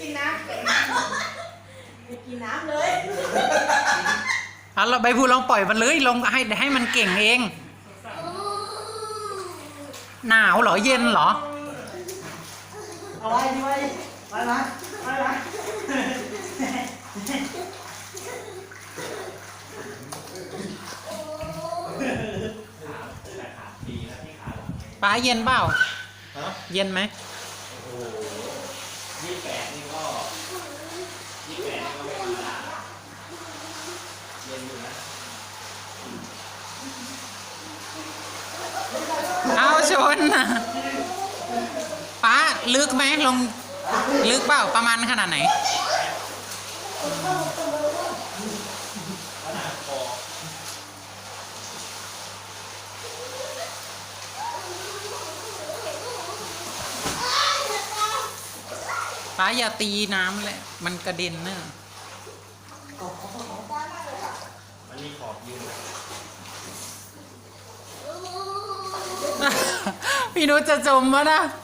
กินน้ำไปกินน้ำเลยเอาเราใบพูลองปล่อยมันเลยลงให้ให้มันเก่งเอง หนาวเหรอเย็นเหรอ เอาไว้ดีไว้ไว้มาไว้มา แต่ขาดีนะที่ขาหลัง ป้าเย็นเปล่า ฮะเย็นไหม โอ้โหยี่แปดนี่ก็ยี่แปดนี่ก็ไม่ธรรมดาเย็นอยู่นะเอาชนนะป้าลึกไหมลง ลึกเปล่าประมาณขนาดไหนขนาดคอ ป้าอย่าตีน้ำเลยมันกระเด็นเนอะมันมีขอบยืนนะพี่นุชจะจมวะนะเ